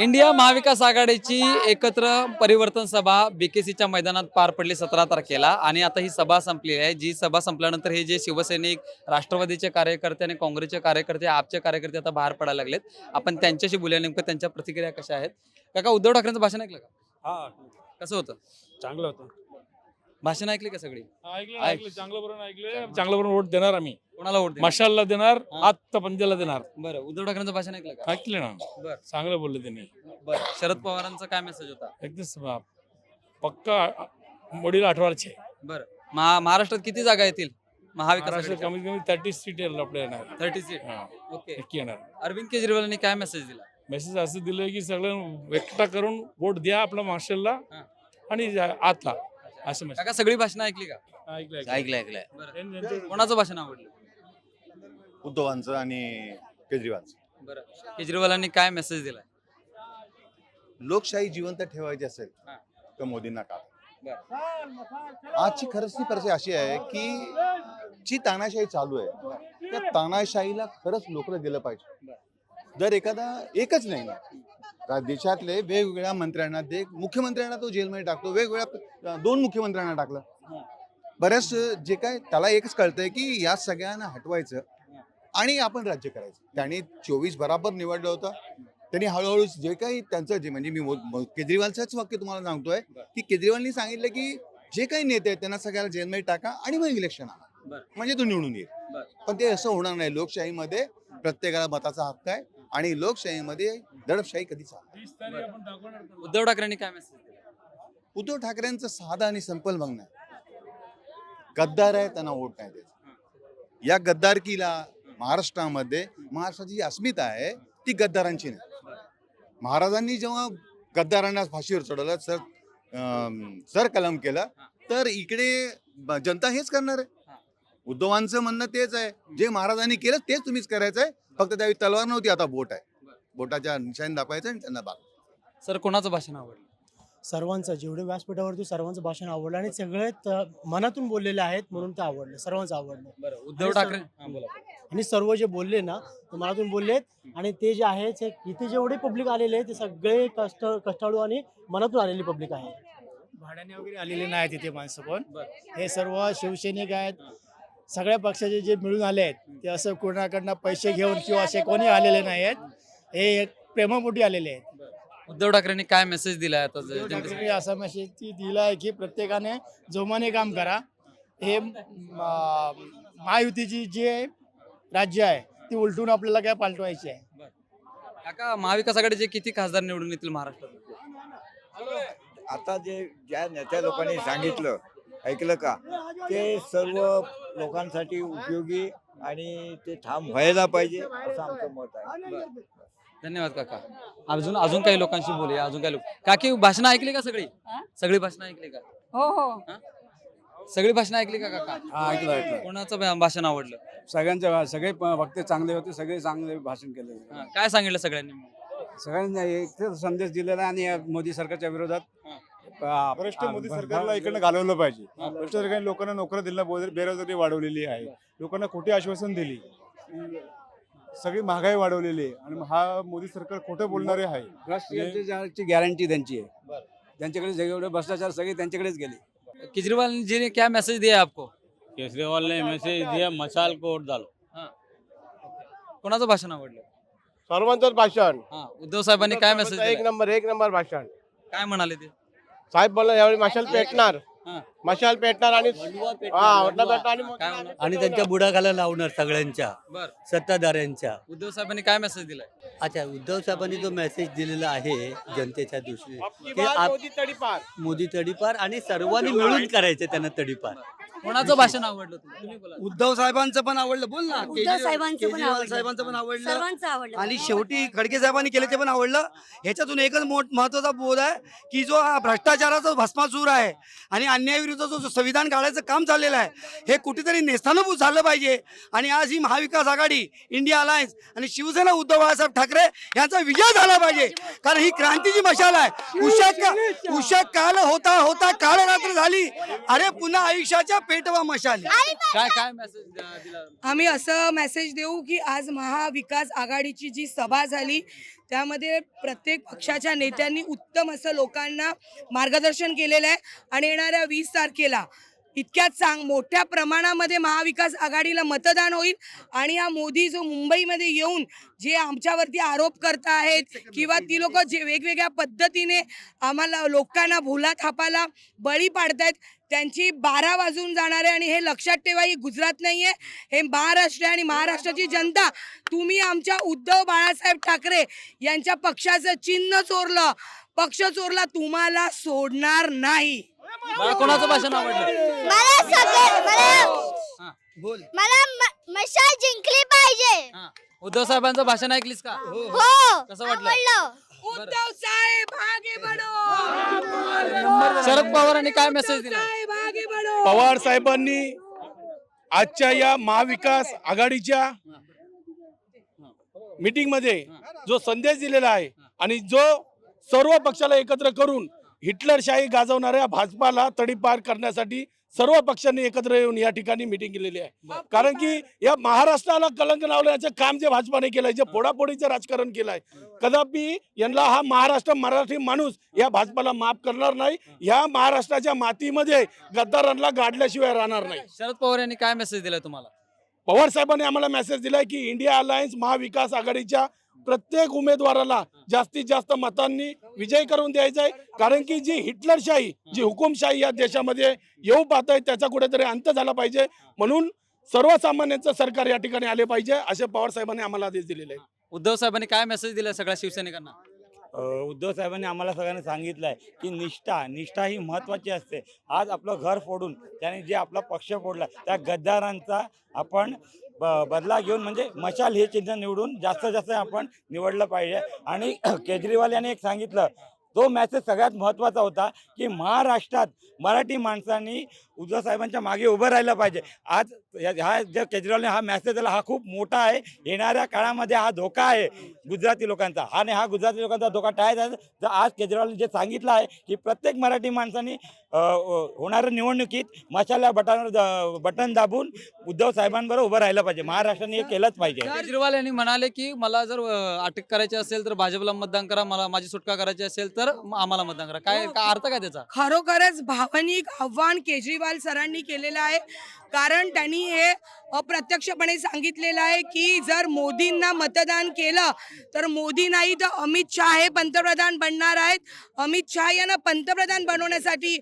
India महाविकास आघाडीची एकत्र परिवर्तन सभा बीकेसीच्या मैदानात पार पडली सतरा तारखेला आणि आता ही सभा संपली आहे. जी सभा संपल्यानंतर हे जे शिवसैनिक राष्ट्रवादीचे कार्यकर्ते आणि काँग्रेसचे कार्यकर्ते आपचे कार्यकर्ते आता बाहेर पडायला लागलेत. आपण त्यांच्याशी बोलूया. नेमकं त्यांच्या प्रतिक्रिया कशा आहेत? काका उद्धव ठाकरेंचं भाषण ऐकलं का? हा. कसं होतं? चांगलं होतं. भाषण ऐकली का सगळी? ऐकलं ऐक. ऐकलं. चांगलं बरोबर ऐकलं. चांगलं बरोबर वोट देणार आम्ही. कोणाला वोट देणार? मशालला देणार. आत्ता पंजाला देणार. बरं उद्धव ठाकरेंचं भाषण ऐकलं का? ऐकले ना. बरं. चांगलं बोलले त्यांनी. बरं शरद पवारांचा काय मेसेज होता? एकदम स- पक्का वडील आठवारचे. बरं. महा महाराष्ट्रात किती जागा येतील? महाविकास महाराष्ट्र कमीत कमी थर्टी सीट आपल्या येणार. थर्टी सीट हा, ओके. नक्की येणार. अरविंद केजरीवालांनी काय मेसेज दिला? मेसेज असं दिलं की सगळं एकटा करून वोट द्या आपल्या मार्शलला हा. आणि जा- आतला. असं मेसेज काका सगळी भाषणं ऐकली का? ऐकलं ऐकलं. ऐकलंय ऐकलंय बरं. त्यांचं- कोणाचं भाषण आवडलं? उद्धवांचं आणि केजरीवालचं. बरं. केजरीवालांनी काय मेसेज दिलाय? लोकशाही जिवंत ठेवायची असेल हा. तर मोदींना का? आजची खरंच ती परिस्थिती अशी आहे की जी तानाशाही चालू आहे त्या तानाशाहीला खरंच लोकलं गेलं पाहिजे. जर एखादा एकच नाही ना रा- देशातले वेगवेगळ्या मंत्र्यांना दे मुख्यमंत्र्यांना तो जेलमध्ये टाकतो वेगवेगळ्या दोन मुख्यमंत्र्यांना टाकलं. बऱ्याच जे काय त्याला एकच कळतंय की या सगळ्यांना हटवायचं आणि आपण राज्य करायचं. त्यांनी चोवीस बराबर निवडलं होतं. त्यांनी हळूहळू जे काही त्यांचं जे म्हणजे मी केजरीवालचंच वाक्य तुम्हाला सांगतोय की केजरीवालनी सांगितलं की जे काही नेते आहेत त्यांना सगळ्याला जेलमध्ये टाका आणि मग इलेक्शन आणा. म्हणजे तो निवडून येईल. पण ते असं होणार नाही. लोकशाहीमध्ये प्रत्येकाला मताचा हक्क आहे आणि लोकशाहीमध्ये दडपशाही कधीच. उद्धव ठाकरेंनी काय मेसेज उद्धव ठाकरेंचं साधा आणि संपल बघणं आहे. गद्दार आहे त्यांना वोट नाही द्यायचं. या गद्दारकीला महाराष्ट्रामध्ये महाराष्ट्राची जी अस्मिता आहे ती गद्दारांची नाही. महाराजांनी जेव्हा गद्दारांना फाशीवर चढवलं सर अं, सर कलम केलं तर इकडे जनता हेच करणार आहे. उद्धवांचं म्हणणं तेच आहे. जे महाराजांनी केलं तेच तुम्हीच करायचं आहे. फक्त त्यावेळी तलवार नव्हती आता बोट आहे. बोटाच्या निशाण दाखवायचं आणि त्यांना बाग. सर कोणाचं भाषण आवडलं? सर्वांचं जेवढे व्यासपीठावरती सर्वांचं भाषण आवडलं आणि सगळे त- मनातून बोललेले आहेत म्हणून ते आवडलं सर्वांचं आवडलं. बरं उद्धव ठाकरे? हा, बोला. आणि सर्व जे बोलले ना ते मनातून बोललेत आणि ते जे आहे ते इथे जेवढे पब्लिक आलेले आहे ते सगळे कष्ट कष्टाळू आणि मनातून आलेली पब्लिक आहे. भाड्याने वगैरे आलेले नाहीत इथे माणसं पण. हे सर्व शिवसैनिक आहेत. सगळ्या पक्षाचे जे मिळून आले आहेत ते असं कोणाकडनं पैसे घेऊन किंवा असे कोणी आलेले नाही आहेत. हे एक प्रेमापोटी आलेले आहेत. उद्धव ठाकरेंनी काय मेसेज दिलाय आता? ज- उद्धव जनतेसाठी? ठाकरेंनी असा मेसेज दिला आहे की प्रत्येकाने जोमाने काम करा. हे म- महायुतीची जे राज्य आहे ती उलटून आपल्याला काय पालटवायची आहे? काका महाविकास आघाडीचे किती खासदार निवडून येतील महाराष्ट्रात? आता जे ज्या नेत्या लोकांनी सांगितलं ऐकलं का? ते सर्व लोकांसाठी उपयोगी आणि ते ठाम व्हायला पाहिजे असं आमचं मत आहे. धन्यवाद काका. अजून अजून काही लोकांशी बोलूया अजून काही लोक काकी भाषण ऐकली का सगळी? सगळी भाषण ऐकली का? हो हो. सगळी भाषण ऐकली का काका? हा ऐकलं ऐकलं. कोणाचं भा- भाषण आवडलं? सगळ्यांच्या सगळे प- वक्ते चांगले होते सगळे चांगले भाषण केले हा, काय सांगितलं सगळ्यांनी? सगळ्यांनी एक संदेश दिलेला आहे आणि या मोदी सरकारच्या विरोधात. भ्रष्ट मोदी सरकारला इकडनं घालवलं पाहिजे. भ्रष्ट सरकारने लोकांना नोकऱ्या दिल्या बेरो- बेरोजगारी वाढवलेली आहे. लोकांना खोटी आश्वासन दिली. सगळी महागाई वाढवलेली आहे आणि हा मोदी सरकार खोटं बोलणारे आहे. भ्रष्टाचाराची गॅरंटी त्यांची आहे. त्यांच्याकडे जेवढे भ्रष्टाचार सगळे त्यांच्याकडेच गेले. केजरीवाल जी ने क्या मैसेज दिया आपको? केजरीवाल ने मैसेज दिया मशाल को वोट डालो कोणाचं भाषण आवडलं? सर्वांचंच भाषण. हा उद्धव साहेबांनी काय मेसेज एक नंबर एक नंबर भाषण. काय म्हणाले ते? साहेब बोलला यावेळी मशाल पेटणार. मशाल पेटणार आणि हा, पेटणार आणि काय म्हणणार? आणि त्यांच्या बुडाखाला लावणार सगळ्यांच्या बर. सत्ताधाऱ्यांच्या. उद्धव साहेबांनी काय मेसेज दिलाय? अच्छा उद्धव साहेबांनी जो मेसेज दिलेला आहे जनतेच्या दृष्टीने अबकी की बार आप- मोदी तडीपार. मोदी तडीपार आणि सर्वांनी मिळून करायचे त्यांना तडीपार. कोणाचं भाषण आवडलं तुम्हाला? तुम्ही बोला. उद्धव साहेबांचं पण आवडलं बोल ना. उद्धव साहेबांचं पण आवडलं. साहेबांचं पण आवडलं. सर्वांचं आवडलं. आणि शेवटी खडके साहेबांनी केले ते पण आवडलं. ह्याच्यातून एकच मोठ महत्त्वाचा बोध आहे की जो हा भ्रष्टाचाराचा भस्मासूर आहे आणि अन्यायाविरुद्ध जो संविधान काढायचं काम चाललेलं आहे हे कुठेतरी नेस्तानभूत झालं पाहिजे. आणि आज ही महाविकास आघाडी इंडिया अलायन्स आणि शिवसेना उद्धव बाळासाहेब ठाकरे यांचा विजय झाला पाहिजे. कारण ही क्रांतीची मशाल आहे. उषा का उषा काल होता होता काळ रात्र झाली. अरे पुन्हा आयुष्याच्या पेटवा मशाली. काय काय मेसेज दिला? आम्ही असं मेसेज देऊ की आज महाविकास आघाडीची जी सभा झाली त्यामध्ये प्रत्येक पक्षाच्या नेत्यांनी उत्तम असं लोकांना मार्गदर्शन केलेलं आहे. आणि येणाऱ्या वीस तारखेला इतक्या चांग मोठ्या प्रमाणामध्ये महाविकास आघाडीला मतदान होईल आणि हा मोदी जो मुंबईमध्ये येऊन जे आमच्यावरती आरोप करत आहेत किंवा ती लोक जे वेगवेगळ्या पद्धतीने आम्हाला लोकांना भुला थापाला बळी पाडतायत त्यांची बारा वाजून जाणार आहे आणि हे लक्षात ठेवा ही गुजरात नाही आहे हे महाराष्ट्र आहे आणि महाराष्ट्राची जनता तुम्ही आमच्या उद्धव बाळासाहेब ठाकरे यांच्या पक्षाचं चिन्ह चोरलं पक्ष चोरला तुम्हाला सोडणार नाही. मला कोणाचं भाषण आवडलं? मला सगळे मला बोल. मला म- मशाल जिंकली पाहिजे. हा. उद्धव साहेबांचं भाषण ऐकलीस का? हो. कसं वाटलं? आवडलं. उद्धव साहेब आगे बढो शरद पवारांनी काय मेसेज दिला? साहेब आगे बढो पवार साहेबांनी आजच्या या महाविकास आघाडीच्या मीटिंगमध्ये जो संदेश दिलेला आहे आणि जो सर्व पक्षाला एकत्र करून हिटलरशाही गाजवणाऱ्या भाजपाला तडीपार करण्यासाठी सर्व पक्षांनी एकत्र येऊन या ठिकाणी मिटिंग केलेली आहे. कारण की या महाराष्ट्राला कलंक लावण्याचं काम जे भाजपाने केलंय जे फोडाफोडीचं राजकारण केलंय कदापि यांना हा महाराष्ट्र मराठी माणूस या भाजपाला माफ करणार नाही. या महाराष्ट्राच्या मातीमध्ये गद्दारांना गाडल्याशिवाय राहणार नाही. शरद पवार यांनी काय मेसेज दिलाय तुम्हाला? पवार साहेबांनी आम्हाला मेसेज दिलाय की इंडिया अलायन्स महाविकास आघाडीच्या प्रत्येक उमेदवाराला जास्तीत जास्त मतांनी विजय करून द्यायचा आहे. कारण की जी हिटलरशाही जी हुकुमशाही या देशामध्ये येऊ पाहत आहे त्याचा कुठेतरी अंत झाला पाहिजे. म्हणून सर्वसामान्यांचं सरकार या ठिकाणी आले पाहिजे असे पवार साहेबांनी आम्हाला आदेश दिलेले आहे उद्धव साहेबांनी काय मेसेज दिलाय सगळ्या शिवसैनिकांना? उद्धव साहेबांनी आम्हाला सगळ्यांना सांगितलं आहे की निष्ठा निष्ठा ही महत्त्वाची असते. आज आपलं घर फोडून त्याने जे आपला पक्ष फोडला त्या गद्दारांचा आपण ब बदला घेऊन म्हणजे मशाल हे चिन्ह निवडून जास्त जास्त आपण निवडलं पाहिजे. आणि केजरीवाल यांनी एक सांगितलं तो मॅसेज सगळ्यात महत्त्वाचा होता की महाराष्ट्रात मराठी माणसांनी उद्धव साहेबांच्या मागे उभं राहिलं पाहिजे. आज हा ज्या केजरीवालने हा मेसेज दिला हा खूप मोठा आहे. येणाऱ्या काळामध्ये हा धोका आहे गुजराती लोकांचा. हा आणि हा गुजराती लोकांचा धोका टाळायचा तर आज केजरीवालने जे सांगितलं आहे की प्रत्येक मराठी माणसाने होणाऱ्या निवडणुकीत मशाला बटन बटन दाबून उद्धव साहेबांबरोबर उभं राहिलं पाहिजे. महाराष्ट्राने हे केलंच पाहिजे. केजरीवाल यांनी म्हणाले की मला जर अटक करायची असेल तर भाजपला मतदान करा मला माझी सुटका करायची असेल तर आम्हाला मतदान करा. काय काय अर्थ काय त्याचा? खरोखरच भावनिक आव्हान केजरीवाल सरांनी केलेलं आहे. कारण त्यांनी हे अप्रत्यक्षपणे सांगितलेलं आहे की जर मोदींना मतदान केलं तर मोदी नाही तर अमित शहा हे पंतप्रधान बनणार आहेत. अमित शहा यांना पंतप्रधान बनवण्यासाठी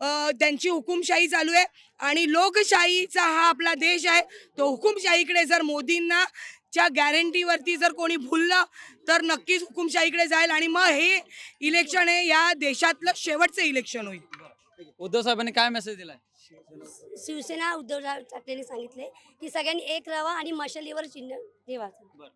त्यांची हुकुमशाही चालू आहे. आणि लोकशाहीचा हा आपला देश आहे. तो हुकुमशाहीकडे जर मोदींना च्या गॅरंटीवरती जर कोणी भुललं तर नक्कीच हुकुमशाहीकडे जाईल. आणि मग हे इलेक्शन हे या देशातलं शेवटचं इलेक्शन होईल. उद्धव साहेबांनी काय मेसेज दिलाय? शिवसेना उद्धव ठाकरेंनी सांगितले की सगळ्यांनी एक राहा आणि मशालीवर चिन्ह ठेवायचं.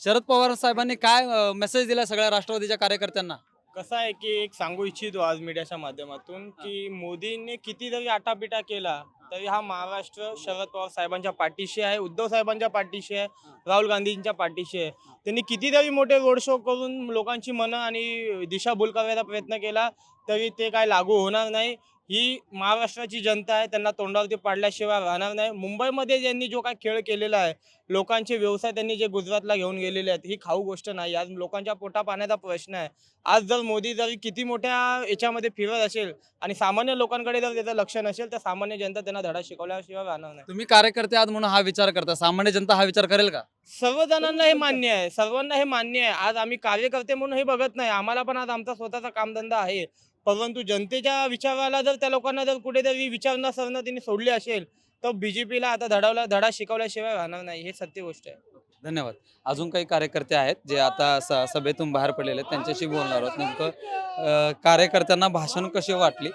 शरद पवार साहेबांनी काय मेसेज दिलाय सगळ्या राष्ट्रवादीच्या कार्यकर्त्यांना? कसं आहे की एक सांगू इच्छितो आज मीडियाच्या माध्यमातून की मोदींनी किती जरी आटापिटा केला तरी हा महाराष्ट्र शरद पवार साहेबांच्या पाठीशी आहे उद्धव साहेबांच्या पाठीशी आहे राहुल गांधींच्या पाठीशी आहे. त्यांनी कितीतरी मोठे रोड शो करून लोकांची मनं आणि दिशाभूल करायचा प्रयत्न केला तरी ते काय लागू होणार नाही. ही महाराष्ट्राची जनता आहे त्यांना तोंडावरती पाडल्याशिवाय राहणार नाही. मुंबईमध्ये ज्यांनी जो काय खेळ केलेला आहे लोकांचे व्यवसाय त्यांनी जे गुजरातला घेऊन गेलेले आहेत ही खाऊ गोष्ट नाही. आज लोकांच्या पोटा पाण्याचा प्रश्न आहे. आज जर मोदी जर किती मोठ्या याच्यामध्ये फिरत असेल आणि सामान्य लोकांकडे जर त्याचं लक्ष नसेल तर सामान्य जनता त्यांना धडा शिकवल्याशिवाय राहणार नाही. तुम्ही कार्यकर्ते आहात म्हणून हा विचार करता. सामान्य जनता हा विचार करेल का? सर्व जणांना हे मान्य आहे. सर्वांना हे मान्य आहे. आज आम्ही कार्यकर्ते म्हणून हे बघत नाही. आम्हाला पण आज आमचा स्वतःचा कामधंदा आहे. परंतु जनतेच्या विचाराला जर त्या लोकांना जर कुठेतरी विचार न सरणं त्यांनी सोडली असेल तर बीजेपीला आता धडावला धडा शिकवल्याशिवाय राहणार नाही. हे सत्य गोष्ट आहे. धन्यवाद. अजून काही कार्यकर्ते आहेत जे आता स- सभेतून बाहेर पडलेले आहेत. त्यांच्याशी बोलणार आहोत. नेमकं कार्यकर्त्यांना भाषण कशी वाटली?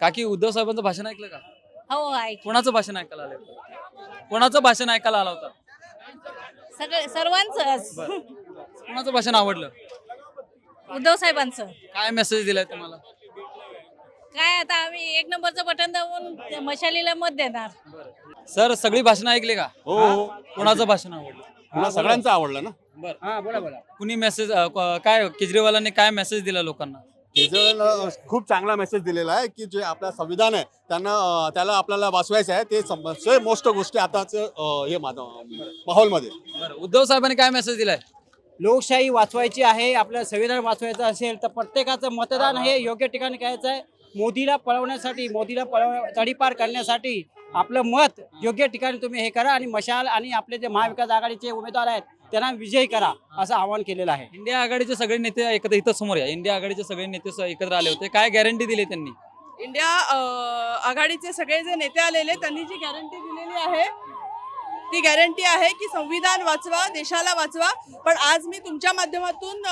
काकी उद्धव साहेबांचं भाषण ऐकलं का? हो ऐक कोणाचं भाषण ऐकायला आलं? कोणाचं भाषण ऐकायला आलं होतं? सगळे सर्वांच कोणाचं भाषण आवडलं? उद्धव साहेबांचं. काय मेसेज दिलाय तुम्हाला? काय आता आम्ही एक नंबरचं बटन दाबून मशालीला मत देणार. सर सगळी भाषणं ऐकली का? हो हो? कोणाचं भाषण आवडलं? मला सगळ्यांचं आवडलं ना. बरं. कुणी मेसेज काय केजरीवालांनी काय मेसेज दिला लोकांना? केजरीवाल खूप चांगला मेसेज दिलेला आहे की जे आपलं संविधान आहे त्यांना अं, त्याला आपल्याला वाचवायचं आहे ते मोस्ट गोष्टी आताच हे माहोलमध्ये. बरं. उद्धव साहेबांनी काय मेसेज दिलाय? लोकशाही वाचवायची आहे आपल्याला संविधान वाचवायचं असेल तर प्रत्येकाचं मतदान हे योग्य ठिकाणी करायचं आहे. मोदीला पळवण्यासाठी मोदीला पळव तडीपार करण्यासाठी आपलं मत योग्य ठिकाणी तुम्ही हे करा आणि मशाल आणि आपले जे महाविकास आघाडीचे उमेदवार आहेत त्यांना विजयी करा असं आवाहन केलेलं आहे. इंडिया आघाडीचे सगळे नेते एकत्र इथं समोर या. इंडिया आघाडीचे सगळे नेते एकत्र आले होते. काय गॅरंटी दिली त्यांनी? इंडिया आघाडीचे सगळे जे नेते आलेले त्यांनी जी गॅरंटी दिलेली आहे ती गॅरंटी आहे की संविधान वाचवा देशाला वाचवा. पण आज मी तुमच्या माध्यमातून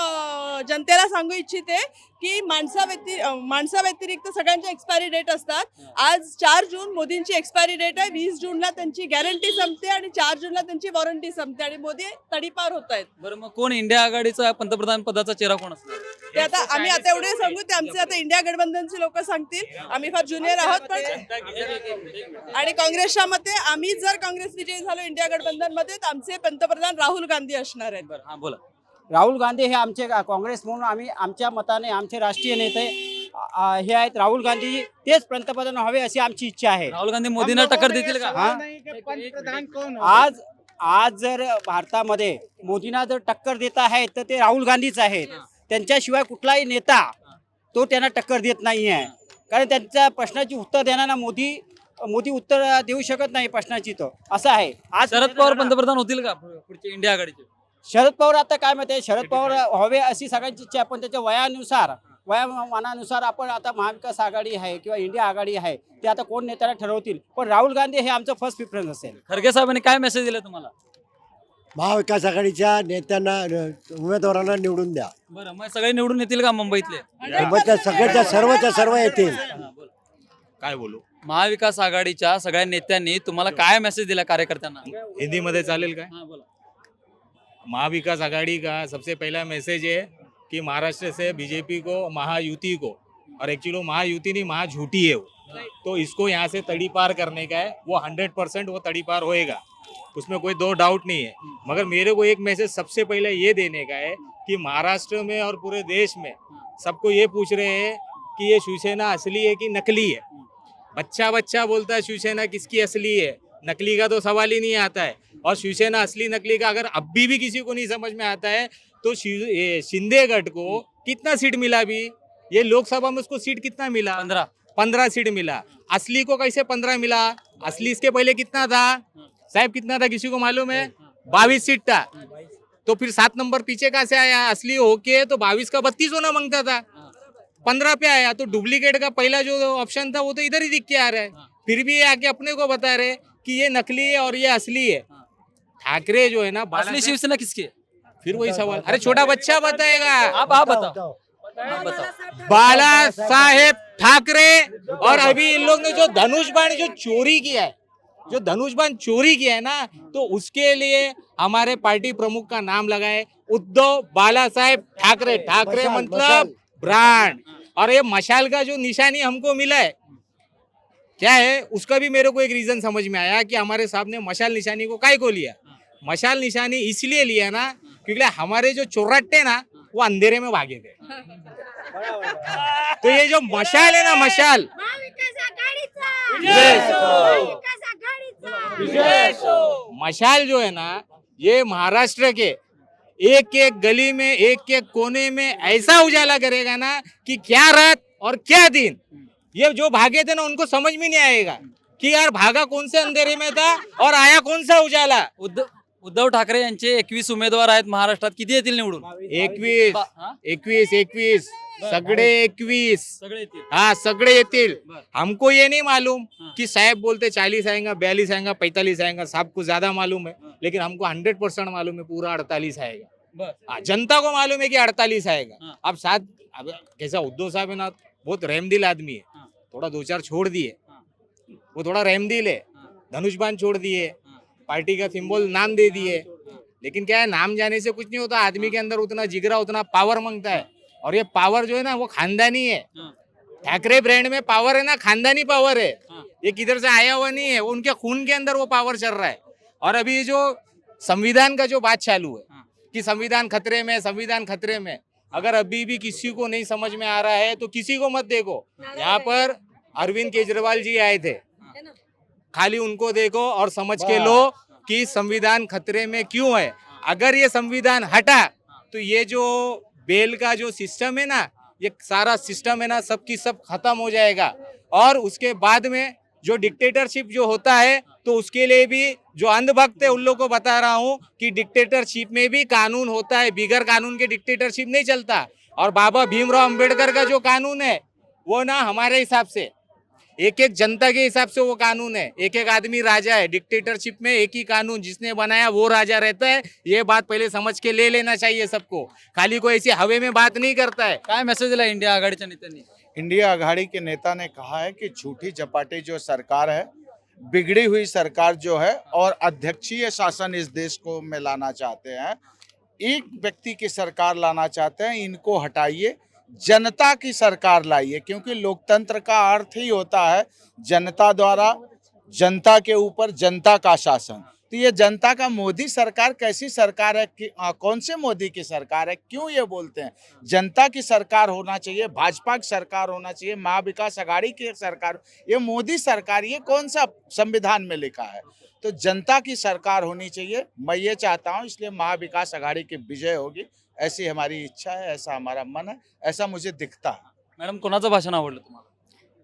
जनतेला सांगू इच्छिते की माणसा व्यति माणसा व्यतिरिक्त सगळ्यांचे एक्सपायरी डेट असतात. आज चार जून मोदींची एक्सपायरी डेट आहे. वीस जूनला त्यांची गॅरंटी संपते आणि चार जूनला त्यांची वॉरंटी संपते आणि मोदी तडीपार होत आहेत. बरं मग कोण? इंडिया आघाडीचा पंतप्रधान पदाचा चेहरा कोण असतो ते आता आम्ही आता एवढे सांगू ते आमचे आता इंडिया गठबंधनचे लोक सांगतील. आम्ही फार ज्युनियर आहोत पण आणि काँग्रेसच्या मते आम्ही जर काँग्रेस विजयी झालो इंडिया गठबंधनमध्ये तर आमचे पंतप्रधान राहुल गांधी असणार आहेत. बरं हा बोला. राहुल गांधी हे आमचे काँग्रेस म्हणून आम्ही आमच्या मताने आमचे राष्ट्रीय नेते हे आहेत राहुल गांधी. तेच पंतप्रधान व्हावे अशी आमची इच्छा आहे. राहुल गांधी मोदींना टक्कर देतील का? आज आज जर भारतामध्ये मोदींना जर टक्कर देत आहेत तर ते राहुल गांधीच आहेत. त्यांच्याशिवाय कुठलाही नेता तो त्यांना टक्कर देत नाही आहे कारण त्यांच्या प्रश्नाची उत्तर देणारा मोदी मोदी उत्तर देऊ शकत नाही प्रश्नाची तो. असं आहे. आज शरद पवार पंतप्रधान होतील का पुढचे इंडिया आघाडीचे? शरद पवार आता काय माहिती आहे? शरद पवार व्हावे अशी सगळ्यांची इच्छा पण त्याच्या वयानुसार वयामानानुसार आपण आता महाविकास आघाडी आहे किंवा इंडिया आघाडी आहे ते आता कोण नेत्याला ठरवतील? पण राहुल गांधी हे आमचं फर्स्ट प्रिफरन्स असेल. खरगे साहेबांनी काय मेसेज दिला तुम्हाला? महाविकास आघाडीच्या नेत्यांना उमेदवारांना निवडून द्या. बरं मग सगळे निवडून येतील का मुंबईतले? सगळ्याच्या सर्वच्या सर्व येतील. काय बोलू? महाविकास आघाडीच्या सगळ्या नेत्यांनी तुम्हाला काय मेसेज दिला कार्यकर्त्यांना? हिंदी मध्ये चालेल काय? हा, बोला. महाविकास आघाड़ी का सबसे पहला मैसेज है कि महाराष्ट्र से बीजेपी को महायुति को. और एक्चुअली महायुति नहीं महाझूठी है वो. तो इसको यहाँ से तड़ी पार करने का है वो हंड्रेड परसेंट वो तड़ी पार होएगा. उसमें कोई दो डाउट नहीं है। मगर मेरे को एक मैसेज सबसे पहले ये देने का है कि महाराष्ट्र में और पूरे देश में सबको ये पूछ रहे हैं कि ये शिवसेना असली है कि नकली है? बच्चा बच्चा बोलता है शिवसेना किसकी असली है? नकली का तो सवाल ही नहीं आता है। और शिवसेना असली नकली का अगर अभी भी किसी को नहीं समझ में आता है तो शिव- ये शिंदे गढ़ को कितना सीट मिला अभी? ये लोकसभा में उसको सीट कितना मिला? पंधरा पंद्रह सीट मिला। असली को कैसे पंद्रह मिला? असली इसके पहले कितना था? साहब कितना था किसी को मालूम है? बाईस सीट था। तो फिर सात नंबर पीछे कहाँ से आया? असली होके तो बाईस का बत्तीस होना माँगता था। पंद्रह पे आया तो डुप्लीकेट का पहला जो ऑप्शन था वो तो इधर ही दिख के आ रहा है। फिर भी ये आके अपने को बता रहे कि ये नकली है और ये असली है। ठाकरे जो है ना असली शिवसेना किसकी? फिर वही सवाल। अरे छोटा बच्चा बताएगा। आप आप आप बताओ। बाला साहेब ठाकरे और अभी इन लोग ने जो धनुष बाण जो चोरी किया है जो धनुष बाण चोरी किया है ना तो उसके लिए हमारे पार्टी प्रमुख का नाम लगाए उद्धव बाला साहेब ठाकरे। ठाकरे मतलब ब्रांड। और ये मशाल का जो निशानी हमको मिला है क्या है उसका भी मेरे को एक रीजन समझ में आया कि हमारे साहब ने मशाल निशानी को काय को लिया? मशाल निशानी इसलिए लिया ना क्योंकि हमारे जो चोरट्टे ना वो अंधेरे में भागे थे। तो ये जो मशाल है ना मशाल। मशाल जो है ना ये महाराष्ट्र के एक एक गली में एक एक कोने में ऐसा उजाला करेगा ना कि क्या रात और क्या दिन। ये जो भागे थे ना उनको समझ में नहीं आएगा कि यार भागा कौन से अंधेरे में था और आया कौन सा उजाला। उद्धव उद्धव ठाकरे यांचे एकवीस उमेदवार आहेत महाराष्ट्रात. किती येतील निवडून? एकवीस. हा? एकवीस एकवीस. सगळे एकवीस. सगळे येतील. हाँ सगळे येतील. हमको ये नहीं मालूम. कि साहब बोलते चालीस आएगा बयालीस आएगा पैतालीस आएगा साहब को ज़्यादा मालूम है. लेकिन हमको हंड्रेड परसेंट मालूम है पूरा अड़तालीस आएगा। बस हाँ, जनता को मालूम है कि अड़तालीस आएगा. अब साथ अब कैसा उद्धव साहब है ना बहुत रहमदिल आदमी है. थोड़ा दो चार छोड़ दिए. वो थोड़ा रहमदिल है. धनुष बाण छोड़ दिए. पार्टी का सिंबल नाम दे दिए। लेकिन क्या है नाम जाने से कुछ नहीं होता। आदमी के अंदर उतना जिगरा उतना पावर माँगता है. और ये पावर जो है ना वो खानदानी है। हाँ. ठाकरे ब्रांड में पावर है ना खानदानी पावर है। हाँ. ये किधर से आया हुआ नहीं है वो उनके खून के अंदर वो पावर चल रहा है। और अभी जो संविधान का जो बात चालू है हाँ. कि संविधान खतरे में संविधान खतरे में अगर अभी भी किसी को नहीं समझ में आ रहा है तो किसी को मत देखो। यहाँ पर अरविंद केजरीवाल जी आए थे। खाली उनको देखो और समझ के लो कि संविधान खतरे में क्यों है। अगर ये संविधान हटा तो ये जो बेल का जो सिस्टम है ना, ये सारा सिस्टम है ना, सबकी सब खत्म हो जाएगा। और उसके बाद में जो डिक्टेटरशिप जो होता है तो उसके लिए भी जो अंधभक्त है, उन लोगों को बता रहा हूँ कि डिक्टेटरशिप में भी कानून होता है। बिगर कानून के डिक्टेटरशिप नहीं चलता। और बाबा भीमराव अंबेडकर का जो कानून है, वो ना हमारे हिसाब से एक एक जनता के हिसाब से वो कानून है। एक एक आदमी राजा है डिक्टेटरशिप में एक ही कानून जिसने बनाया वो राजा रहता है। ये बात पहले समझ के ले लेना चाहिए सबको। खाली कोई ऐसी हवे में बात नहीं करता है। काय मेसेज दिला इंडिया आघाडीच्या नेत्यांनी? इंडिया आघाड़ी के नेता ने कहा है कि झूठी चपाटी जो सरकार है बिगड़ी हुई सरकार जो है और अध्यक्षीय शासन इस देश को में लाना चाहते हैं एक व्यक्ति की सरकार लाना चाहते हैं इनको हटाइए। जनता की सरकार लाइए क्योंकि लोकतंत्र का अर्थ ही होता है जनता द्वारा जनता के ऊपर जनता का शासन। तो ये जनता का मोदी सरकार कैसी सरकार है? कि आ, कौन से मोदी की सरकार है? क्यों ये बोलते हैं? जनता की सरकार होना चाहिए भाजपा की सरकार होना चाहिए महाविकास आघाड़ी की सरकार ये मोदी सरकार ये कौन सा संविधान में लिखा है? तो जनता की सरकार होनी चाहिए। मैं ये चाहता हूँ इसलिए महाविकास आघाड़ी की विजय होगी। ऐसी हमारी इच्छा है ऐसा हमारा मन है ऐसा मुझे दिखता है। मॅडम कोणाचं भाषण आवडलं तुम्हाला?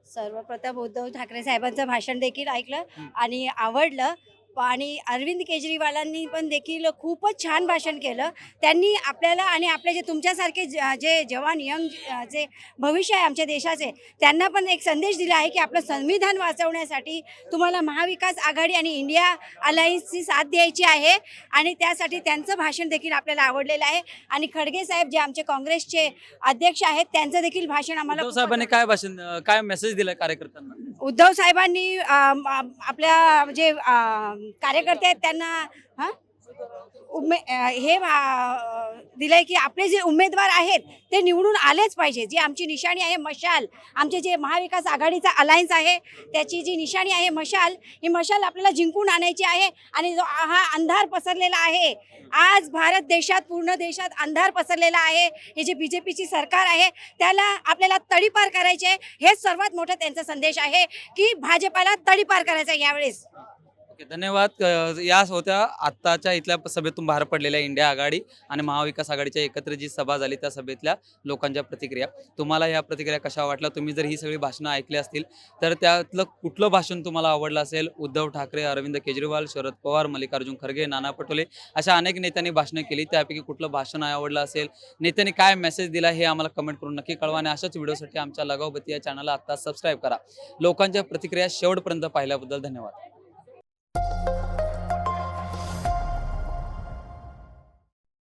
सर्वप्रथम उद्धव ठाकरे साहेबांचं भाषण देखील ऐकलं आणि आवडलं. आणि अरविंद केजरीवालांनी पण देखील खूपच छान भाषण केलं. त्यांनी आपल्याला आणि आपले जे तुमच्यासारखे ज- जे जवान यंग जे भविष्य आहे आमच्या देशाचे त्यांना पण एक संदेश दिला आहे की आपलं संविधान वाचवण्यासाठी तुम्हाला महाविकास आघाडी आणि इंडिया अलायन्सची साथ द्यायची आहे आणि त्यासाठी त्यांचं भाषण देखील आपल्याला आवडलेलं आहे. आणि खडगे साहेब जे आमचे काँग्रेसचे अध्यक्ष आहेत त्यांचं देखील भाषण आम्हाला साहेबांनी काय भाषण काय मेसेज दिलाय कार्यकर्त्यांना? उद्धव साहेबांनी आपल्या जे कार्यकर्ते आहेत त्यांना हां? उमे हे दिलंय की आपले जे उमेदवार आहेत ते निवडून आलेच पाहिजे. जी आमची निशाणी आहे मशाल आमचे जे महाविकास आघाडीचा अलायन्स आहे त्याची जी निशाणी आहे मशाल ही मशाल आपल्याला जिंकून आणायची आहे आणि जो हा अंधार पसरलेला आहे. आज भारत देशात पूर्ण देशात अंधार पसरलेला आहे. हे जे बी जे पीची सरकार आहे त्याला आपल्याला तडीपार करायचे हेच सर्वात मोठा त्यांचा संदेश आहे की भाजपाला तडीपार करायचा आहे यावेळेस. धन्यवाद. या होत्या आत्ताच्या इथल्या सभेतून बाहेर पडलेल्या इंडिया आघाडी आणि महाविकास आघाडीच्या एकत्र जी सभा झाली त्या सभेतल्या लोकांच्या प्रतिक्रिया. तुम्हाला या प्रतिक्रिया कशा वाटल्या? तुम्ही जर ही सगळी भाषणं ऐकली असतील तर त्यातलं कुठलं भाषण तुम्हाला आवडलं असेल? उद्धव ठाकरे अरविंद केजरीवाल शरद पवार मल्लिकार्जुन खरगे नाना पटोले अशा अनेक नेत्यांनी भाषणं केली. त्यापैकी कुठलं भाषण आवडलं असेल? नेत्यांनी काय मेसेज दिला हे आम्हाला कमेंट करून नक्की कळवा आणि अशाच व्हिडिओसाठी आमच्या लगावबती या चॅनलला आत्ता सबस्क्राईब करा. लोकांच्या प्रतिक्रिया शेवटपर्यंत पाहिल्याबद्दल धन्यवाद.